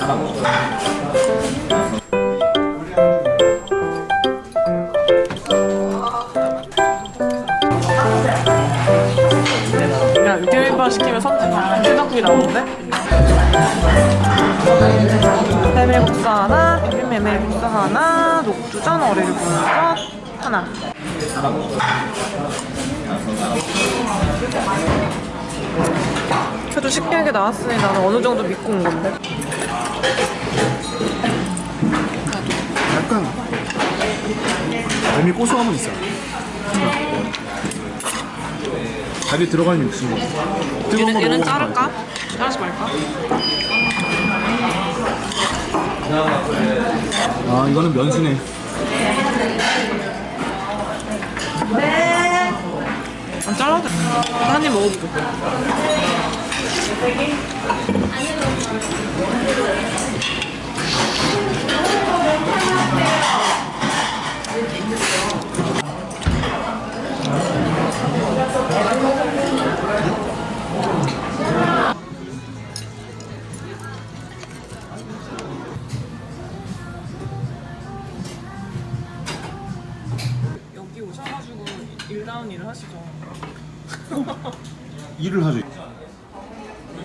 야, 육개비빔밥 시키면 선택 생각국이 나오는데? 메밀국수 하나, 비빔 메밀국수 하나, 녹두전, 어리굴젓 하나. 그래도 신기하게 나왔으니 나는 어느 정도 믿고 온 건데. 약간 메밀 고소함은 있어. 밥이 들어가는 육수. 뜨거운 얘는, 거 얘는 먹어보고 자를까? 자르지 말까? 아 이거는 면수네. 안 잘라도 돼. 한입 먹어보고. 여기 오셔가지고 일다운 일을 하시죠. 일을 하죠.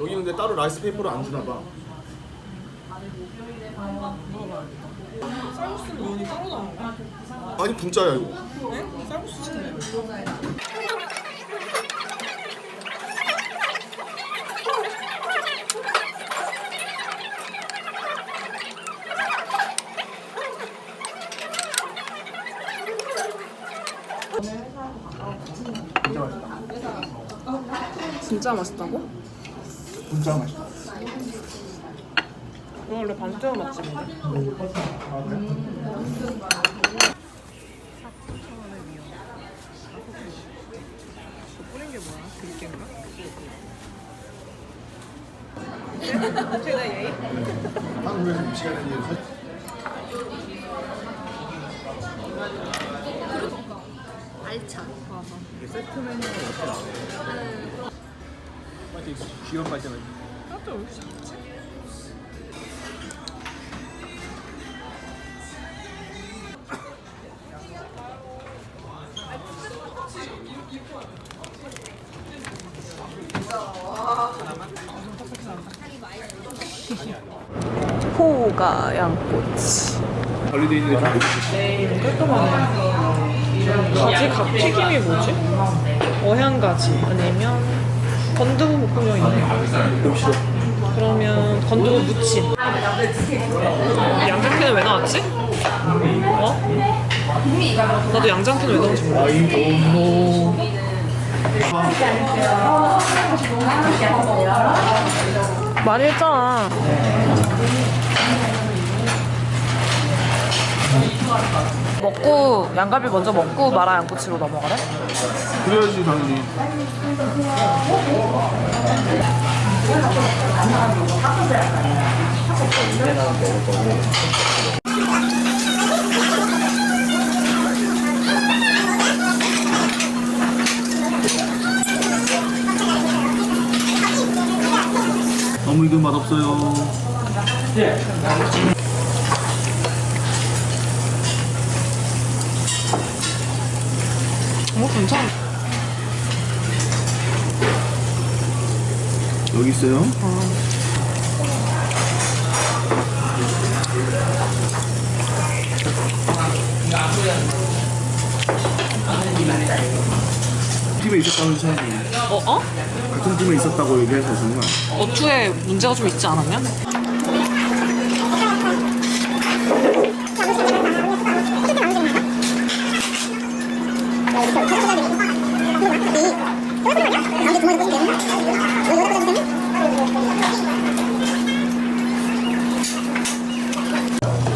여기 근데 따로 라이스 페이퍼를 안 주나 봐. 쌀국수 면이 따로 나온 거야? 아니 분짜야 이거. 네? 쌀국수 시네. 진짜 맛있다고? 분짜 맛있다. 이거 원래 반태어 맛집인데. 뿌린 게 뭐야? 들깨인가? 한국에서 음식 하는 일을 사- 알차. 이게 세트 메뉴가 어떻게 나와? 빨리 귀여운 빨대만. 나도 작지? 포가 양꼬치 관리돼 있는 게 좀. 깔끔하네 가지 각 튀김이 뭐지? 어향가지 아니면 건두부 볶음면 있네 너무 싫어. 그러면 건두부 무침 양장피는 왜 나왔지? 어? 나도 양장피는 왜 나온지 몰라 아이 너무. 많이 했잖아 먹고 양갈비 먼저 먹고 마라 양꼬치로 넘어가래? 그래야지 당연히. 너무 익은 맛 없어요. 어 괜찮아 여기 있어요. 팀에 있었다는 사람이 어? 어? 같은 팀에 있었다고 얘기해서 정말 어투에 문제가 좀 있지 않았냐?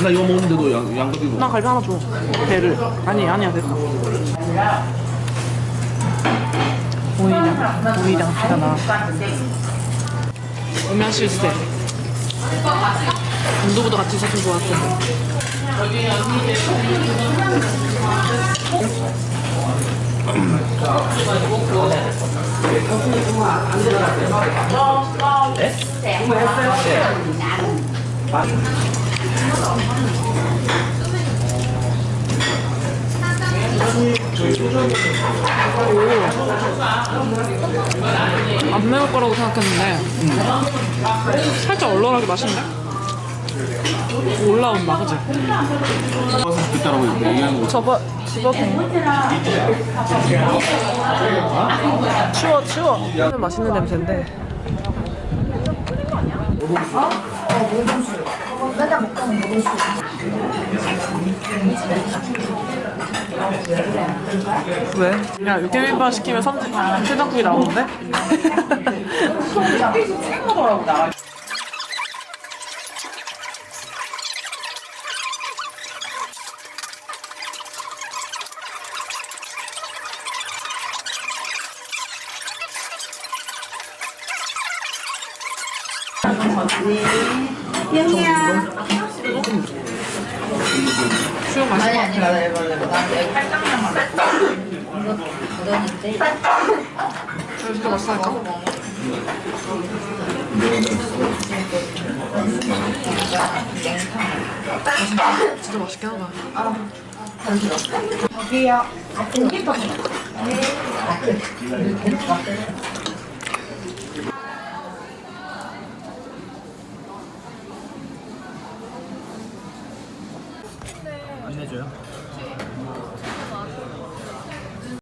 나 이거 먹는데도 양, 양고기도 나 갈비 하나 줘. 배를. 아니 아니야 됐다 오이랑 오이랑 피가 나. 음향 실세 인도보다 같이 있었으 좋았을 텐데. 안 매울 거라고 생각했는데 살짝 얼얼하게 맛있네. 올라온다, 그치? 접어, 집어댕. 치워, 치워. 이거는 맛있는 냄새인데. 왜? 야, 육개비빔밥 시키면 선지, 해장국이 나오는데? 수 영 맛있어. 아니 아니 나 해볼래. 나 여기 이거 묻었는데. 이렇게 맛있을까? 진짜 맛있긴 하다. 저기요. 공깃밥. 안